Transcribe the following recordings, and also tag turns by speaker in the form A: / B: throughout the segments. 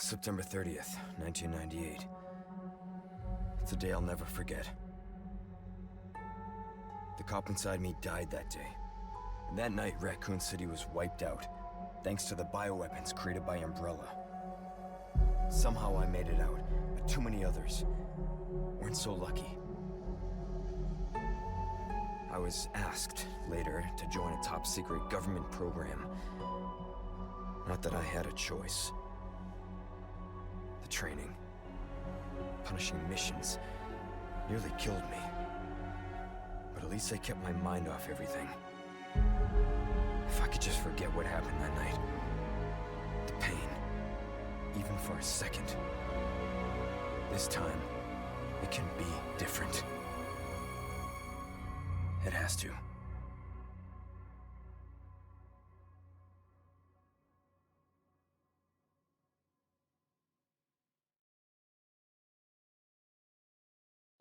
A: September 30th, 1998. It's a day I'll never forget. The cop inside me died that day. And that night, Raccoon City was wiped out, thanks to the bioweapons created by Umbrella. Somehow I made it out, but too many others weren't so lucky. I was asked later to join a top secret government program. Not that I had a choice. Training, punishing missions, nearly killed me. But at least I kept my mind off everything. If I could just forget what happened that night, the pain, even for a second. This time, it can be different. It has to.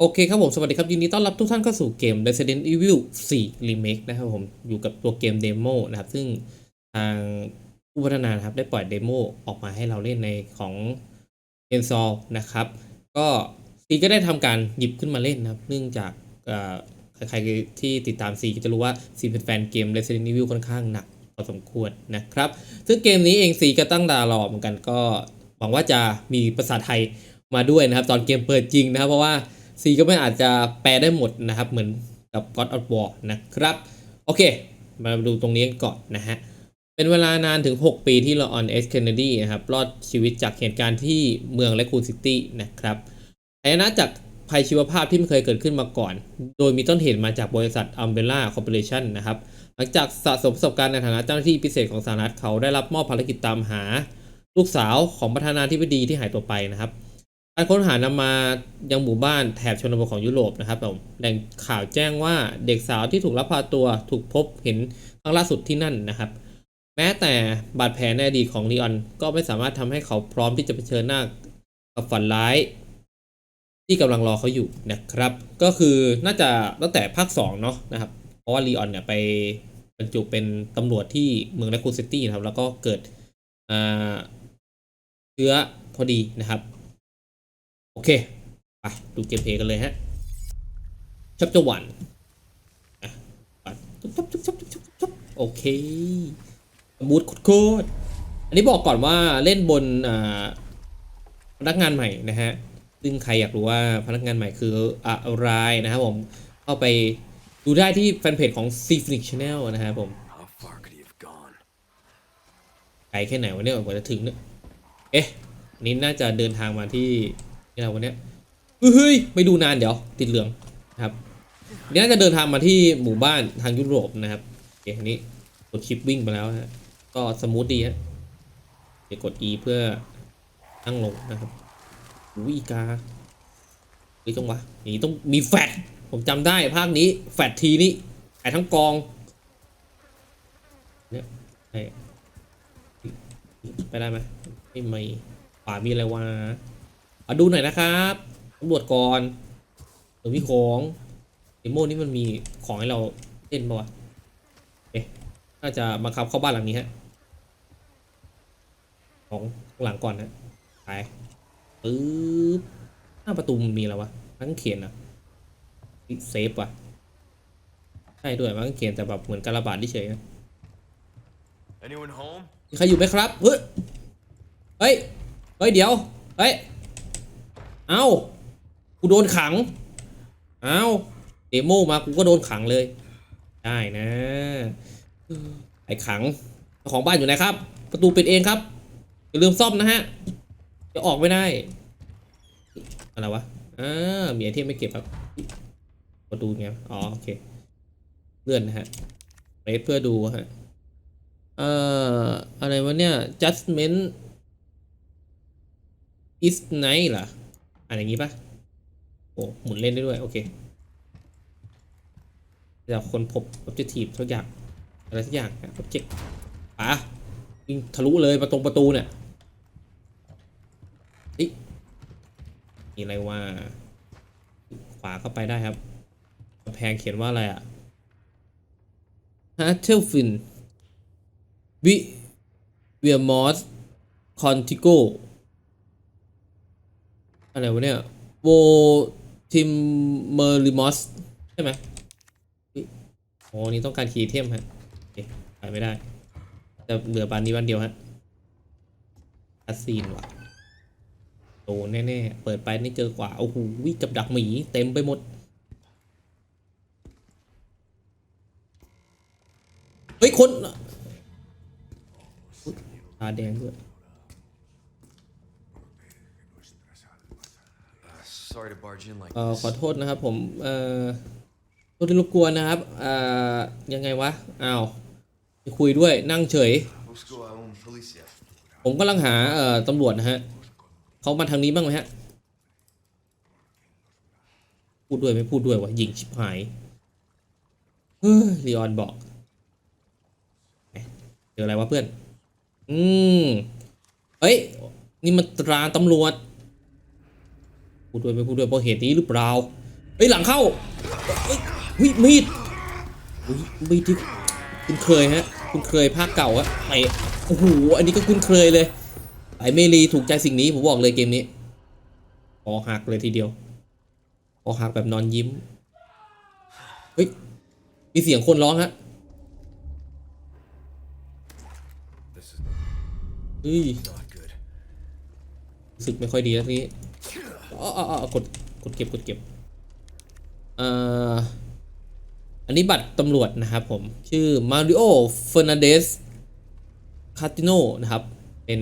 B: โอเคครับผม สวัสดีครับ ยินดีต้อนรับทุกท่านเข้าสู่เกม Resident Evil 4 Remake นะครับผม อยู่กับตัวเกมเดโมนะครับ ซึ่งทางผู้พัฒนานะครับ ได้ปล่อยเดโมออกมาให้เราเล่นในของ e n s o l นะครับ ก็ซีก็ได้ทำการหยิบขึ้นมาเล่นนะครับ เนื่องจากใครๆที่ติดตามซีก็จะรู้ว่าซีเป็นแฟนเกม Resident Evil ค่อนข้างหนักพอสมควรนะครับ ซึ่งเกมนี้เองซีก็ตั้งตารอเหมือนกันก็หวังว่าจะมีภาษาไทยมาด้วยนะครับ ตอนเกมเปิดจริงนะครับเพราะว่า ซีก็ไม่อาจจะแปลได้หมดนะครับ เหมือนกับ God of War นะครับ โอเค มาดูตรงนี้ก่อนนะฮะ เป็นเวลานานถึง 6 ปีที่ลออนเอสเคนเนดีนะครับ รอดชีวิตจากเหตุการณ์ที่เมืองและคูนซิตี้นะครับหายนะจากภัยชีวภาพที่ไม่เคยเกิดขึ้นมาก่อน โดยมีต้นเหตุมาจากบริษัท Umbrella Corporation นะครับ หลังจากสะสมประสบการณ์ในฐานะเจ้าหน้าที่พิเศษของสหรัฐเขาได้รับมอบภารกิจตามหา ลูกสาวของประธานาธิบดีที่หายตัวไปนะครับ การค้นหานำมายังหมู่บ้านแถบชนบทของยุโรปนะครับผมแหล่งข่าวแจ้งว่าเด็กสาวที่ถูกลักพาตัวถูกพบเห็นครั้งล่าสุดที่นั่นนะครับ แม้แต่บาดแผลในอดีตของลีออนก็ไม่สามารถทำให้เขาพร้อมที่จะเผชิญหน้ากับฝันร้าย ที่กำลังรอเขาอยู่นะครับ ก็คือน่าจะตั้งแต่ภาค2เนาะนะครับ เพราะว่าลีออนเนี่ยไปบรรจุเป็นตำรวจที่เมืองแลคูซิตี้นะครับ แล้วก็เกิดเชื้อพอดีนะครับ โอเค ไปดูเกมเพลย์กันเลยฮะชับจะหวันอะปัดจุ๊บจุ๊บจุ๊บจุ๊บจุ๊บจุ๊บโอเค บูทโคตรๆอันนี้บอกก่อนว่าเล่นบนอ่าพนักงานใหม่นะฮะ ซึ่งใครอยากรู้ว่าพนักงานใหม่คืออะไรนะครับผม เข้าไปดูได้ที่แฟนเพจของ c f l i c Channel นะครับผม
A: How far could he have gone?
B: ไกลแค่ไหนวะเนี่ยกว่าจะถึงเนี่ย เอ๊ะอันนี้น่าจะเดินทางมาที่ นี่เราวันนี้เฮ้ยไม่ดูนานเดี๋ยว ติดเหลืองนะครับอันนี่น่าจะเดินทางมาที่หมู่บ้านทางยุโรปนะครับโอเคอันนี้กดชิปวิ่งไปแล้วฮะก็สมูทดีฮะเดี๋ยวกด E เพื่อตั้งลงนะครับวิกาหรือจังวะอีนี้ต้องมีแฟดผมจำได้ภาคนี้แฟดทีนี่ไอทั้งกองเนี่ยไปได้ไหมไม่มีขวามีอะไรวะ มาดูหน่อยนะครับตำรวจก่อนหรือมีของเดโมนี่มันมีของให้เราเล่นปะวะเอ๊ะน่าจะบังคับเข้าบ้านหลังนี้ฮะ ของหลังก่อนนะไปปึ๊บหน้าประตูมันมีอะไรวะมังเขียนอะเซฟว่ะใช่ด้วยมังเขียนแต่แบบเหมือนการระบาดที่เฉยๆนะ
A: Anyone home?
B: มีใครอยู่ไหมครับ เฮ้ย เฮ้ยเฮ้ยเดี๋ยว เฮ้ย เอ้ากูโดนขัง เอ้าเดโมมากูก็โดนขังเลย ได้นะไอ้ขังของบ้านอยู่ไหนครับ ประตูปิดเองครับอย่าลืมซ่อมนะฮะ จะออกไม่ได้ อะไรวะอ่ามีไอเทมไม่เก็บครับ ประตูไงอ๋อโอเค เลื่อนนะฮะเรสเพื่อดูฮะ เอ่อ อะไรวะเนี่ย judgment is night เหร อ่านอย่างงี้ปะโอ้หมุนเล่นได้ด้วย โอเคเดี๋ยวคนพบ objective ทุกอย่างอะไรทุกอย่างนะ object ป่ะวิ่งทะลุเลยมาตรงประตูเนี่ยเฮ้ยมีอะไรว่า ขวาเข้าไปได้ครับกำแพงเขียนว่าอะไรอะ h a r t e l f i n วิเวียมอสคอนติโก อะไรวะเนี่ยโวทิมเมอร์ลิมอสใช่ไหมเฮ้ยอ๋อนี่ต้องการคีเทมฮะไปไม่ได้จะเหลือบานนี้บานเดียวฮะคัสซีนว่ะโดนแน่ๆ เปิดไปนี่เจอกว่า โอ้โหวิกับดักหมีเต็มไปหมด เฮ้ย คนอุ๊ยตาแดงด้วย เอ่อ
A: this.
B: ขอโทษนะครับผมเอ่อโทษที่รบกวนนะครับเอ่อยังไงวะอ้าวไม่คุยด้วยนั่งเฉย
A: Busco a un policía.
B: ผมกำลังหาเอ่อตำรวจนะฮะเขามาทางนี้บ้างไหมฮะพูดด้วยไม่พูดด้วยวะยิงชิบหายเฮ้ยลีออนบอกเอ๊ะเจออะไรวะเพื่อน อืมเฮ้ย นี่มันตราตำรวจ พูดด้วยไม่พูดด้วยเพราะเหตุนี้หรือเปล่าเฮ้ยหลังเข้าเฮ้ยมีดเฮ้ยมีดที่คุณเคยฮะ คุณเคยภาคเก่าอะไปโอ้โหอันนี้ก็คุณเคยเลยไอเมลีถูกใจสิ่งนี้ผมบอกเลยเกมนี้คอหักเลยทีเดียวคอหักแบบนอนยิ้มเฮ้ยมีเสียงคนร้องฮะเฮ้ยรู้สึกไม่ค่อยดีแล้วทีนี้ อ๋ออ๋ออ๋อกดกดเก็บกดเก็บเอ่ออันนี้บัตรตำรวจนะครับผม ชื่อมาริโอเฟอร์นันเดสคาติโนนะครับ เป็น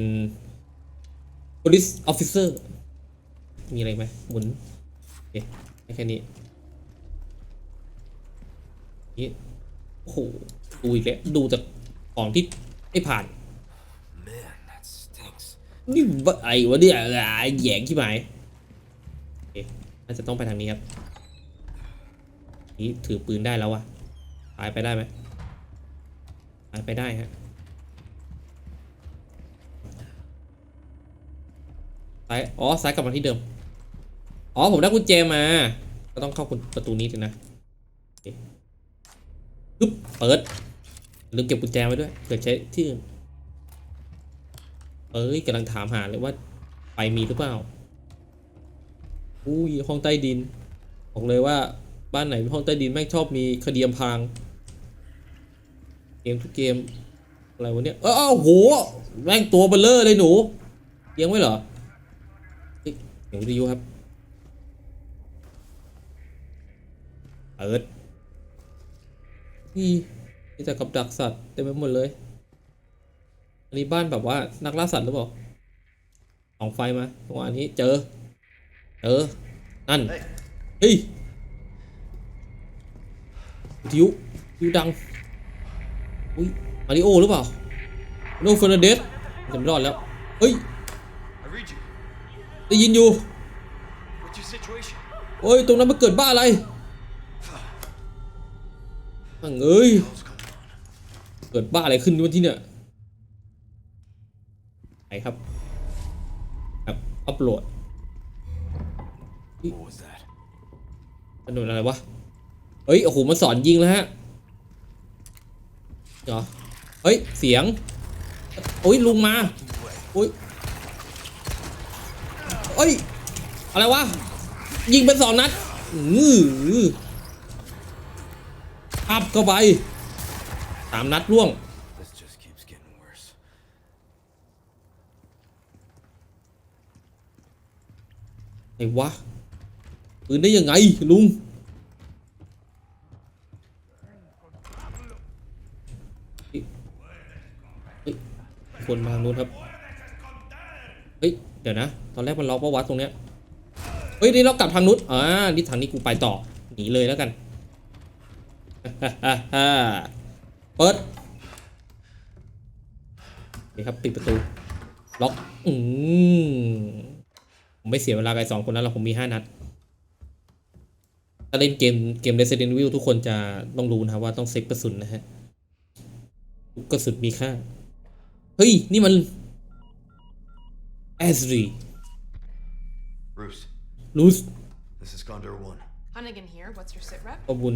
B: police officer มีอะไรไหมหมุนโอเคได้แค่นี้นี่โอ้โหดูอีกแล้วดูจากของที่ไม่ผ่าน
A: Man, that stinks.
B: นี่วะไอ้วะเนี่ยไอ้แหยงที่หมายโอเค น่าจะต้องไปทางนี้ครับ นี่ถือปืนได้แล้ววะตายไปได้ไหมตายไปได้ฮะซ้ายอ๋อซ้ายกลับมาที่เดิม อ๋อ ผมได้กุญแจมา ก็ต้องเข้าประตูนี้สินะปึ๊บเปิด ลืมเก็บกุญแจไว้ด้วยเผื่อใช้ที่อื่นเอ้ยกำลังถามหาเลยว่าไฟมีหรือเปล่า อุ้ยห้องใต้ดินบอกเลยว่าบ้านไหนห้องใต้ดินแม่งชอบมีคดีอำพางเกมทุกเกมอะไรวะเนี่ยเออเอ้โหแม่งตัวเบลเลอร์เลยหนูเลี้ยงไว้เหรอเฮ้ยเสียงวิทยุครับเปิดนี่มีแต่กับดักสัตว์เต็มไปหมดเลย อันนี้บ้านแบบว่านักล่าสัตว์หรือเปล่าส่องไฟมาจังหวะนี้เจอ เจอนั่น เฮ้ยวิทยุวิทยุดัง อุ้ยมาริโอหรือเปล่าโนเฟอร์นเดสจะไม่รอดแล้ว เฮ้ย ได้ยินอยู่เฮ้ย ตรงนั้นมันเกิดบ้าอะไรอังเอ้ย เกิดบ้าอะไรขึ้นวันที่เนี่ยไหนครับ ครับ อัปโหลด ถนนอะไรวะ เฮ้ย โอ้โห มันสอนยิงแล้วฮะเหรอ เฮ้ย เสียงโอ้ย ลุงมาโอ้ยเอ้ย อะไรวะ ยิงเป็นสองนัดงืออับเข้าไปสามนัดร่วง
A: This just keeps getting worse.
B: ไอ้วะ ปืนได้ยังไงลุงคนมาทางนู้นครับ เฮ้ย เดี๋ยวนะ ตอนแรกมันล็อกประวัติตรงเนี้ย เฮ้ย นี่เรากลับทางนู้นอ่า นี่ทางนี้กูไปต่อ หนีเลยแล้วกันเปิดนี่ครับ ปิดประตู ล็อก อืมผมไม่เสียเวลากับไอ้สองคนนั้นหรอกผมมีห้านัด ถ้าเล่นเกมเกม Resident Evil ทุกคนจะต้องรู้นะครับว่าต้องเซ็กกระสุนนะฮะทุกกระสุนมีค่า เฮ้ย นี่มันแอสรี
A: Bruce,
B: ลูส
A: this is Condor 1.
C: Hunnigan here. What's your sit rep?
B: ขอบคุญ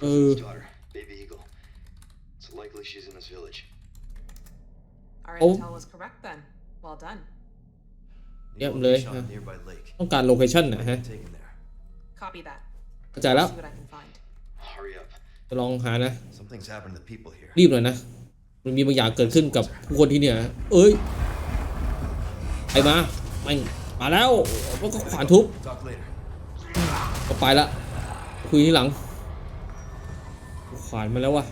B: เออ
D: daughter, Baby Eagle. It's likely she's in this village.
C: Our
B: Oh.
C: intel was correct then. Well done.
D: Need
B: Yep,
D: a
B: Lily,
D: location on a
B: huh.
D: nearby lake.
B: ต้องการโลเคชั่นนะฮะ
D: Taken there.
C: Copy that.
B: เข้าใจแล้ว
C: See what I can find.
D: Hurry up.
B: จะลองหานะ
D: Something's happened to the people here.
B: รีบหน่อยนะ มันมีบางอย่างเกิดขึ้นกับผู้คนที่เนี่ย เอ้ยไอ้มาแม่งมาแล้วแล้วก็ขวานทุบ
D: Talk later.
B: ก็ไปละ คุยที่หลัง ขวานมาแล้ววะ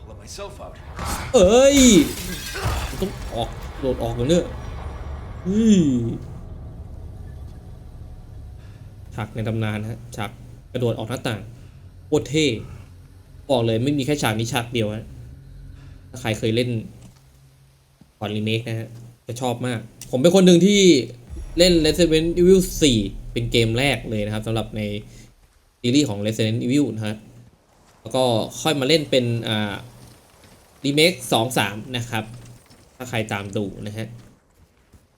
D: I'll let myself out.
B: เอ้ยต้องออกโดดออกกันเนี่ยเฮ้ยฉากในตำนานฮะฉาก กระโดดออกหน้าต่างโคตรเท่บอกเลยไม่มีแค่ฉากนี้ฉากเดียวฮะถ้าใครเคยเล่นก่อนรีเมคนะฮะจะชอบมาก ผมเป็นคนหนึ่งที่เล่น Resident Evil 4 เป็นเกมแรกเลยนะครับสำหรับในซีรีส์ของ Resident Evil นะฮะแล้วก็ค่อยมาเล่นเป็นอ่ารีเมคสองสามนะครับ ถ้าใครตามดูนะฮะ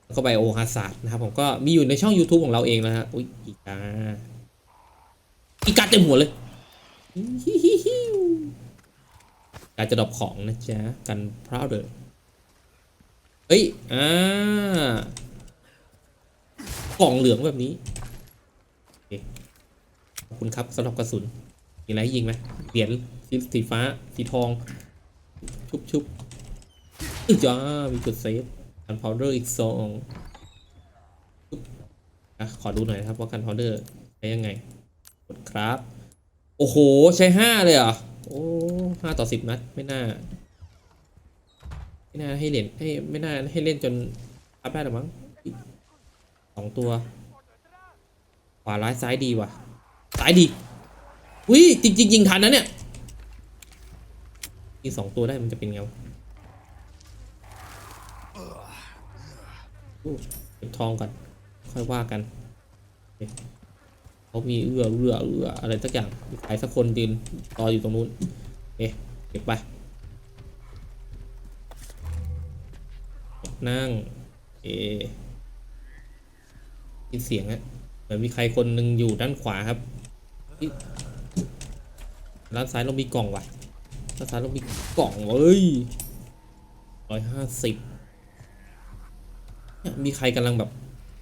B: แล้วก็ไบโอฮาซาร์ดนะครับ ผมก็มีอยู่ในช่อง YouTube ของเราเองนะฮะ อุ้ยอีกา อีกาเต็มหัวเลยการจะดรอปของนะจ๊ะ กันพราวเดอร์เฮ้ย อ่ากล่องเหลืองแบบนี้ขอบคุณครับสำหรับกระสุนมีอะไรยิงไหมเหรียญสีฟ้าสีทอง ชุบชุบอึจ้ามีจุดเซฟกันพาวเดอร์อีกสองชุบอะขอดูหน่อยนะครับว่ากันพาวเดอร์ใช้ยังไง กดครับ โอ้โห ใช้ห้าเลยเหรอ โอ้ห้าต่อสิบนัด ไม่น่า ไม่น่าให้เล่นให้ไม่น่าให้เล่นจนอัพได้หรอมั้งสองตัว ขวาร้ายซ้ายดีว่ะ ซ้ายดีอุ้ยจริงจริงยิงทันนะเนี่ยยิงสองตัวได้มันจะเป็นไงเก็บทองก่อน ค่อยว่ากันโอ เขามีเอื้อเอื้อเอื้ออะไรสักอย่างใครสักคนยืนรออยู่ตรงนู้นเอ๊ะเก็บไปนั่งเอยินเสียงอะเหมือนมีใครคนหนึ่งอยู่ด้านขวาครับด้านซ้ายเรามีกล่องว่ะด้านซ้ายเรามีกล่องเว้ยร้อยห้าสิบมีใครกำลังแบบ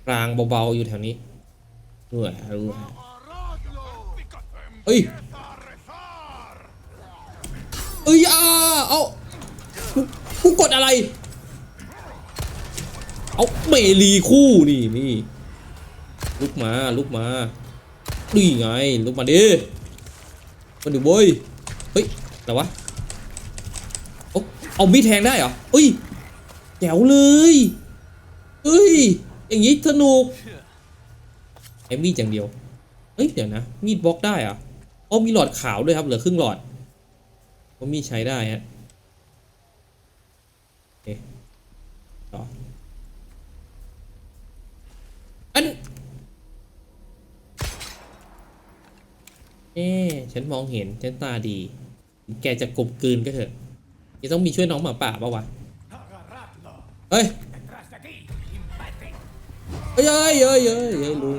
B: กลางเบาๆอยู่แถวนี้ เออเออเฮ้ยเอ้ยอ่าเอากูกดอะไร เอาเมลีคู่นี่นี่ลุกมาลุกมานี่ไงลุกมาดิมาดิเว้ยเฮ้ยอะไรวะเอาเอามีดแทงได้เหรอเอ้ยแจ๋วเลยเอ้ยอย่างงี้สนุก มีดอย่างเดียวเอ้ย เดี๋ยวนะ มีดบล็อกได้เหรออ๋อมีหลอดขาวด้วยครับ เหลือครึ่งหลอดว่ามีดใช้ได้ฮะโอเคต่ออันเอ๊ฉันมองเห็น ฉันตาดี แกจะกลมกลืนก็เถอะยังต้องมีช่วยน้องหมาป่าปะวะ เฮ้ย เฮ้ยเฮ้ยเฮ้ยเฮ้ยเฮ้ยลุง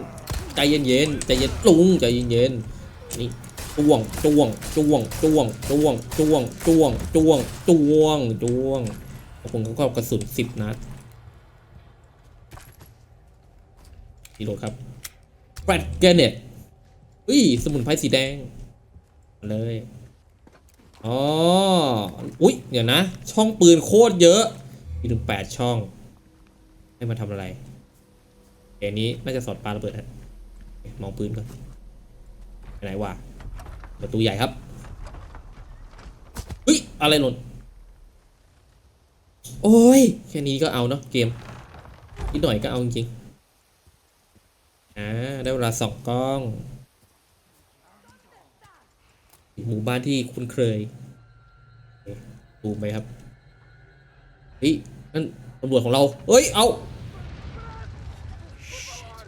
B: ใจเย็นเย็นๆใจเย็นลุงใจเย็นเย็นๆนี่จ้วงจ้วงจ้วงจ้วงจ้วงจ้วงจ้วงจ้วงจ้วงจ้วงขอบคุณเขากระสุนสิบนัดฮีโร่ครับแฟดเกเน็ตอุ้ยสมุนไพรสีแดงมาเลยอ๋ออุ้ยเดี๋ยวนะ ช่องปืนโคตรเยอะมีถึงแปดช่อง ให้มาทำอะไรเดี๋ยวนี้น่าจะสอดปลาระเบิดฮะ มองปืนก่อนไหนวะประตูใหญ่ครับเฮ้ยอะไรหล่นโอ้ยแค่นี้ก็เอาเนาะเกมนิดหน่อยก็เอาจริงๆอ่าได้เวลาสองกล้องหมู่บ้านที่คุ้นเคยดูไปครับเฮ้ยนั่นตำรวจของเราเฮ้ยเอา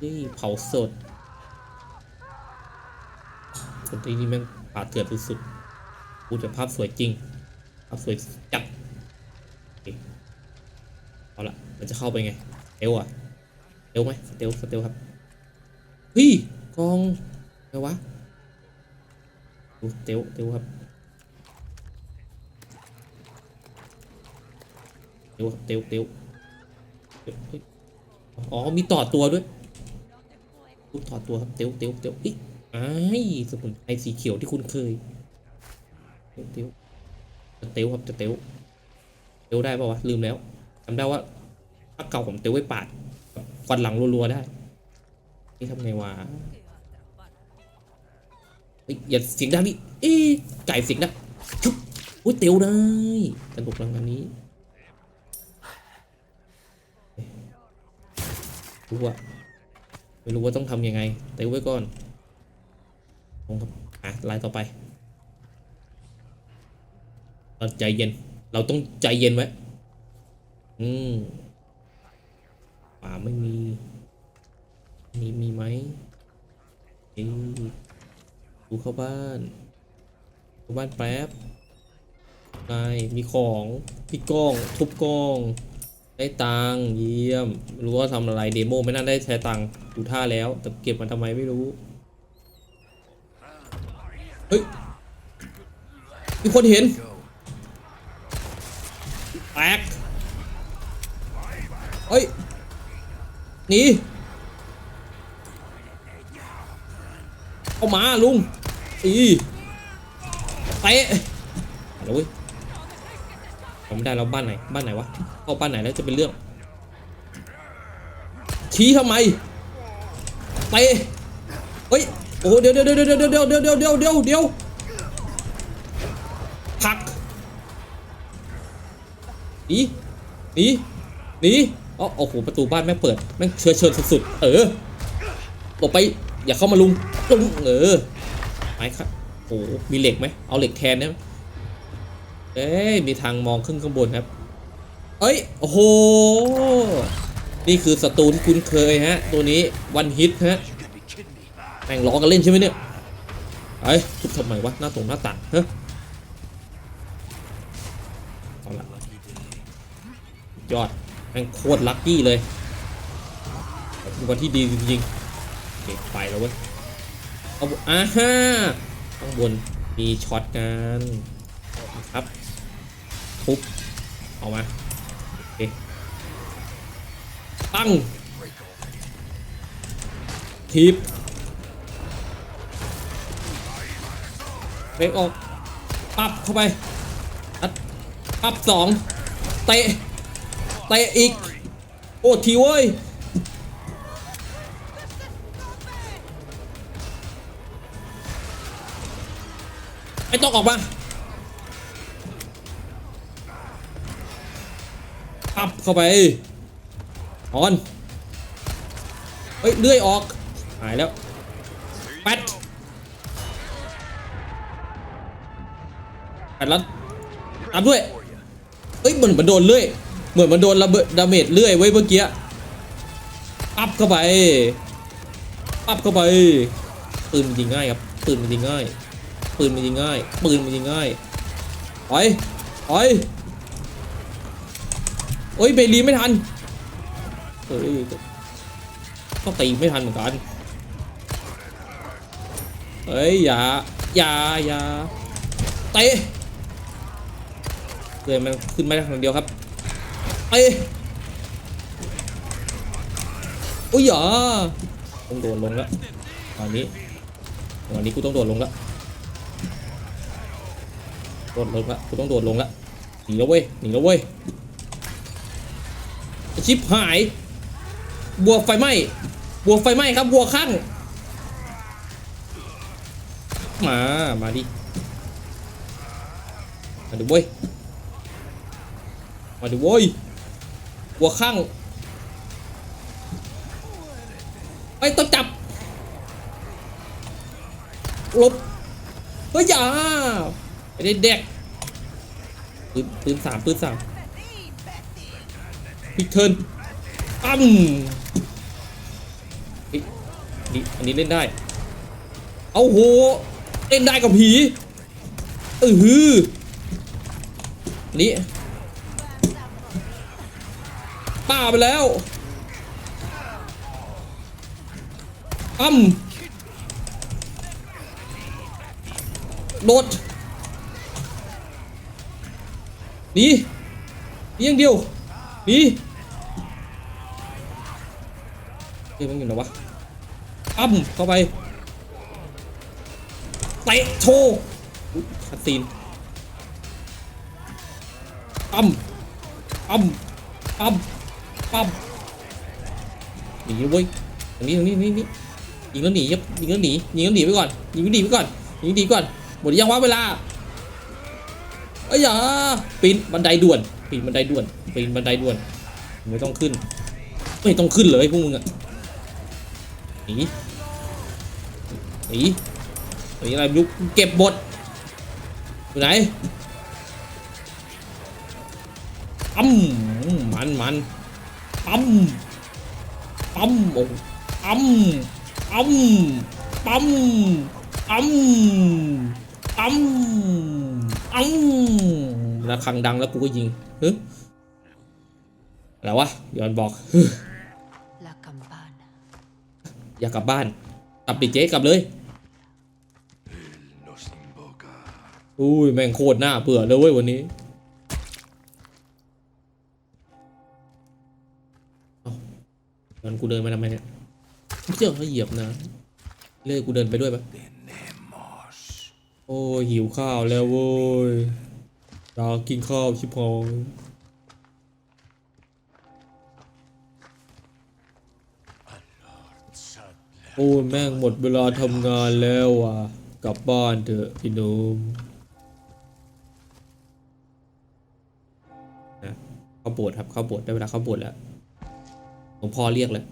B: นี่เผาสด คนที่นี่แม่งป่าเถื่อนสุดๆพูดแต่ภาพสวยจริงภาพสวยจัดเอาละมันจะเข้าไปไงเอวอะเอวไหมสเตลสเตลครับเฮ้ยกองอะไรวะดูเตียวเตียวครับเตียวครับเตียวเตียวเตียวอ๋อมีต่อตัวด้วยลูกต่อตัวครับเตียวเตียวเตียวอิไอ้ายสมุนไพรสีเขียวที่คุณเคยเตียวเตียวจะเตียวครับจะเตียวเตียวได้ป่าวะลืมแล้วจำได้ว่าภาคเก่าผมเตียวไว้ปาดฟันหลังรัวๆได้นี่ทำไงวะเฮ้ยอย่าเสียงดังดิเอ๊ะไก่เสียงดังชุบอุ้ยเตียวได้สนุกแล้วงานนี้รู้ว่าไม่รู้ว่าต้องทำยังไงเตวไว้ก่อน ลงครับอะลายต่อไปเราใจเย็น เราต้องใจเย็นไว้ อืมป่าไม่มี มีมีไหมเอ๊ะดูเข้าบ้านเข้าบ้านแป๊บนายมีของพี่กล้อง ทุบกล้อง ได้ตังค์เยี่ยม รู้ว่าทำอะไร เดโมไม่น่าได้ใช้ตังค์ดูท่าแล้ว แต่เก็บมันทำไมไม่รู้ เฮ้ย มีคนเห็น แตก เฮ้ย หนี เข้ามาลุงอีเตะเอาละเว้ยผมไม่ได้แล้วบ้านไหน บ้านไหนวะเข้าบ้านไหนแล้วจะเป็นเรื่อง ชี้ทำไมไปเฮ้ย โอ้เดี๋ยวเดี๋ยวเดี๋ยวเดี๋ยวเดี๋ยวเดี๋ยวเดี๋ยวเดี๋ยวเดี๋ยวเดี๋ยวพักหนีหนีหนีอ๋อโอ้โหประตูบ้านแม่งเปิดแม่งเชื้อเชิญสุดๆเออหลบไปอย่าเข้ามาลุงลุงเออไม้ครับโอ้โหมีเหล็กไหมเอาเหล็กแทนได้ไหมเอ้ยมีทางมองขึ้นข้างบนครับ เอ้ยโอ้โหนี่คือศัตรูที่คุ้นเคยฮะ ตัวนี้วันฮิตฮะ แม่งล้อกันเล่นใช่ไหมเนี่ยเอ้ยทุบทำไมวะหน้าตรงหน้าต่างฮะเอาละยอดแม่งโคตรลัคกี้เลยเป็นวันที่ดีจริงๆเก็บไปแล้วเว้ยเอาอ่าฮะข้างบนมีช็อตกันครับปุ๊บออกมาโอเคตั้งทีบ เบรกออกปับเข้าไปอัดปับสองเตะเตะอีก โอ้ทีเว้ยไม่ต้องออกมาปับเข้าไปออน เฮ้ย เลื่อยออก หายแล้ว แปดแล้วตามด้วยเอ้ยเหมือนมันโดนเลื่อยเหมือนมันโดนระเบิดดาเมจเลื่อยไว้เมื่อกี้ปับเข้าไปปับเข้าไปปืนมันยิงง่ายครับปืนมันยิงง่ายปืนมันยิงง่ายปืนมันยิงง่ายถอยถอยโอ้ยเบลีไม่ทันเอ้ยก็ตีไม่ทันเหมือนกันเฮ้ยอย่าอย่าอย่าเตะ เลยมันขึ้นม่ได้ทางเดียวครับเตะโอ้ยอย่าต้องโดนลงแล้วตอนนี้ตอนนี้กูต้องโดดลงแล้วโดดลงล้วกูต้องโดดลงล้วหนีแล้วเว้ยหนีแล้วเว้ยชิปหายบัวไฟไหม้บัวไฟไหม้ครับบัวข้างมา มาดิมาดูเว้ย มาดูเว้ยบัวข้างไปต้องจับลบเฮ้ยอย่าไม่ได้เด็กปืนปืนสามปืนสามพิกเทิร์นตั้มนี่อันนี้เล่นได้ เอาโห เล่นได้กับผีเออฮืออันนี้ ป้าไปแล้วตั้มโดดหนีหนีอย่างเดียวหนีเฮ้ยมันอยู่ไหนวะปั้มเข้าไปเตะโชว์อุ๊ยคัดซีนปั้มปั้มปั้ม ปั้มหนีเว้ยตรงนี้ตรงนี้นี่นี่ยิงแล้วหนียับยิงแล้วหนียิงแล้วหนีไปก่อนยิงแล้วหนีไปก่อนยิงแล้วหนีก่อนหมดยังวะเวลาเอ้ยอย่าปีนบันไดด่วนปีนบันไดด่วนปีนบันไดด่วนไม่ต้องขึ้น ไม่ต้องขึ้นเลยพวกมึงอะหนีหนีหนีอะไรไม่รู้เก็บบทอยู่ไหนปั๊มมันมัน ปั๊มปั๊มโอ้ปั๊มปั๊มปั๊มปั๊มปั๊มปั๊มแล้วครังดังแล้วกูก็ยิงเฮ้ยอะไรวะย้อนบอก
C: La campana.
B: อยากกลับบ้านกลับดิเจ๊กลับเลย
D: Nos invoca.
B: อุ้ยแม่งโคตรหน้าเบื่อเลยเว้ยวันนี้ งั้นกูเดินมาทำไมเนี่ยเจ้าเขาเหยียบนะเลยกูเดินไปด้วยปะโอ้ยหิวข้าวแล้วเว้ยอยากกินข้าวชิบหายโอ้ยแม่งหมดเวลาทำงานแล้วอะ กลับบ้านเถอะพี่นุ่มนะข้าโบสถ์ครับข้าโบสถ์ได้เวลาข้าโบสถ์แล้ว หลวงพ่อเรียกแล้ว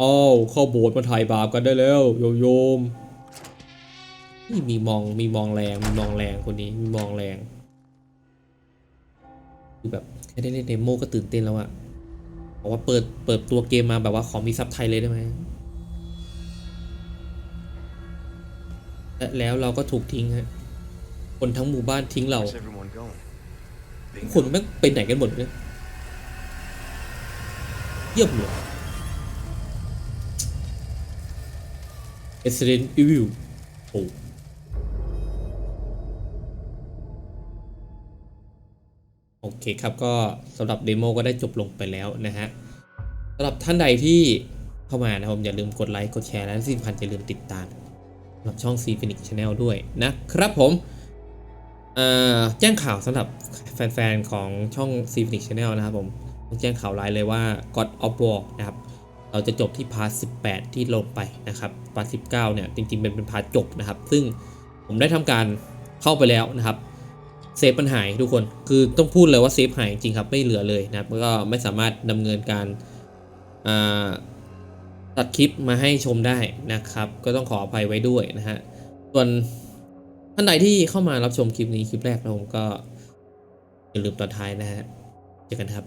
B: อ้าวเข้าโบสถ์มาถ่ายบาปกันได้แล้วโยมโยมนี่มีมองมีมองแรงมีมองแรงคนนี้มีมองแรงคือแบบแค่ได้เล่นเดโมก็ตื่นเต้นแล้วอะบอกว่าเปิดเปิดตัวเกมมาแบบว่าขอมีซับไทยเลยได้ไหมและแล้วเราก็ถูกทิ้งฮะคนทั้งหมู่บ้านทิ้งเรา
A: Where's everyone going?
B: ทุกคนแม่งไปไหนกันหมดเนี่ย เยี่ยมเลย Resident Evil โอ้โอเคครับก็สำหรับเดโมก็ได้จบลงไปแล้วนะฮะสำหรับท่านใดที่เข้ามานะครับ อย่าลืมกดไลค์ กดแชร์และที่สำคัญอย่าลืมติดตามสำหรับช่อง C Phoenix Channel ด้วยนะครับผมเอ่อแจ้งข่าวสำหรับแฟนๆ ของช่อง c p h o n i c Channel นะครับผม แจ้งข่าวร้ายเลยว่า God of War นะครับเราจะจบที่พาร์ท18 ที่ลงไปนะครับพาร์ท19 เนี่ย จริงๆ เป็นเป็นพาร์ทจบนะครับ ซึ่งผมได้ทำการเข้าไปแล้วนะครับเซฟมันหายทุกคนคือต้องพูดเลยว่าเซฟหายจริงครับ ไม่เหลือเลยนะครับก็ไม่สามารถดำเนินการาตัดคลิปมาให้ชมได้นะครับ ก็ต้องขออภัยไว้ด้วยนะฮะส่วนท่านใดที่เข้ามารับชมคลิปนี้คลิปแรกนะผมก็อย่าลืมตอนท้ายนะฮะเจอกันครับ